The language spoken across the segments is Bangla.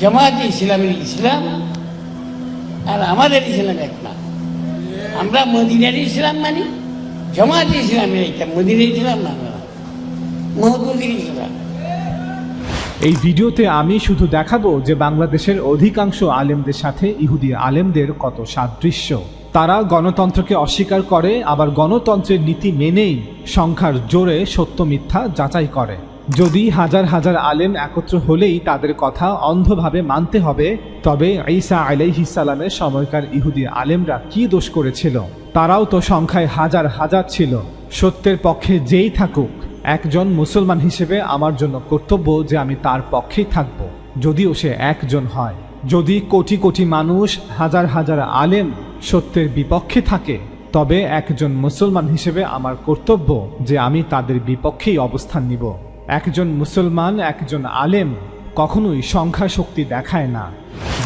জামায়াতে ইসলামের ইসলাম আর আমাদের ইসলাম এক না আমরা মদিনার ইসলাম মানি, জামায়াতে ইসলামের একটা, মদিনার ইসলাম না না ইসলাম। এই ভিডিওতে আমি শুধু দেখাবো যে বাংলাদেশের অধিকাংশ আলেমদের সাথে ইহুদি আলেমদের কত সাদৃশ্য। তারা গণতন্ত্রকে অস্বীকার করে, আবার গণতন্ত্রের নীতি মেনেই সংখ্যার জোরে সত্য মিথ্যা যাচাই করে। যদি হাজার হাজার আলেম একত্র হলেই তাদের কথা অন্ধভাবে মানতে হবে, তবে ঈসা আলাইহিসালামের সময়কার ইহুদি আলেমরা কি দোষ করেছিল? তারাও তো সংখ্যায় হাজার হাজার ছিল। সত্যের পক্ষে যেই থাকুক, একজন মুসলমান হিসেবে আমার জন্য কর্তব্য যে আমি তার পক্ষেই থাকব, যদিও সে একজন হয়। যদি কোটি কোটি মানুষ, হাজার হাজার আলেম সত্যের বিপক্ষে থাকে, তবে একজন মুসলমান হিসেবে আমার কর্তব্য যে আমি তাদের বিপক্ষেই অবস্থান নিব। একজন মুসলমান, একজন আলেম কখনোই সংখ্যা শক্তি দেখায় না।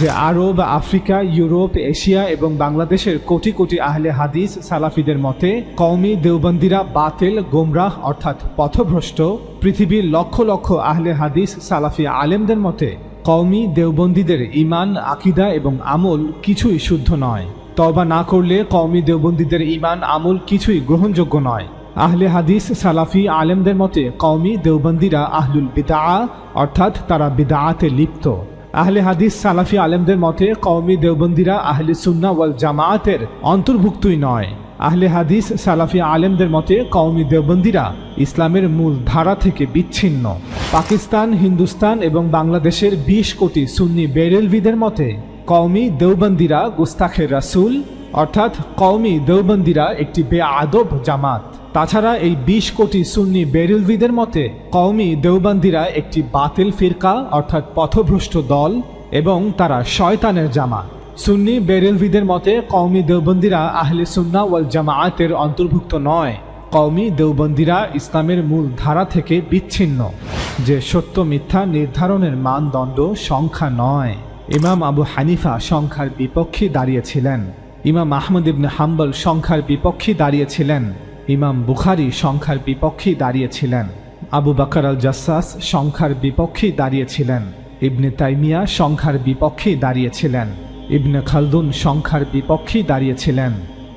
যে আরব, আফ্রিকা, ইউরোপ, এশিয়া এবং বাংলাদেশের কোটি কোটি আহলে হাদিস সালাফিদের মতে, কওমি দেওবন্দিরা বাতিল, গোমরাহ অর্থাৎ পথভ্রষ্ট পৃথিবীর লক্ষ লক্ষ আহলে হাদিস সালাফি আলেমদের মতে, কওমি দেওবন্দীদের ইমান আকিদা এবং আমল কিছুই শুদ্ধ নয়। তবা না করলে কওমি দেওবন্দীদের ইমান আমল কিছুই গ্রহণযোগ্য নয়। আহলে হাদিস সালাফি আলেমদের মতে কওমি দেওবন্দিরা আহলুল বিদা অর্থাৎ তারা বিদাআতে লিপ্ত। আহলে হাদিস সালাফি আলেমদের মতে কওমি দেওবন্দিরা আহলে সুন্না ওয়াল জামায়াতের অন্তর্ভুক্তই নয়। আহলে হাদিস সালাফি আলেমদের মতে কওমি দেওবন্দিরা ইসলামের মূল ধারা থেকে বিচ্ছিন্ন। পাকিস্তান, হিন্দুস্তান এবং বাংলাদেশের বিশ কোটি সুন্নি বেরেলভিদের মতে কওমি দেওবন্দিরা গুস্তাখের রাসুল, অর্থাৎ কওমি দেওবন্দিরা একটি বেআদব জামাত। তাছাড়া এই বিশ কোটি সুন্নি বেরিলভিদের মতে কওমি দেওবন্দিরা একটি বাতিল ফিরকা, অর্থাৎ পথভ্রষ্ট দল, এবং তারা শয়তানের জামা। সুন্নি বেরেলভিদের মতে কওমি দেওবন্দিরা আহলে সুন্না ওয়াল জামায়াতের অন্তর্ভুক্ত নয়। কওমি দেওবন্দিরা ইসলামের মূল ধারা থেকে বিচ্ছিন্ন। যে সত্য মিথ্যা নির্ধারণের মানদণ্ড সংখ্যা নয়। ইমাম আবু হানিফা সংখ্যার বিপক্ষে দাঁড়িয়েছিলেন। ইমাম আহমদ ইবনে হাম্বল সংখ্যার বিপক্ষে দাঁড়িয়েছিলেন। ইমাম বুখারি সংখ্যার বিপক্ষেই দাঁড়িয়েছিলেন। আবু বাকর আল জাসাস সংখ্যার বিপক্ষেই দাঁড়িয়েছিলেন। ইবনে তাইমিয়া সংখ্যার বিপক্ষেই দাঁড়িয়েছিলেন। ইবনে খালদুন সংখ্যার বিপক্ষেই দাঁড়িয়েছিলেন।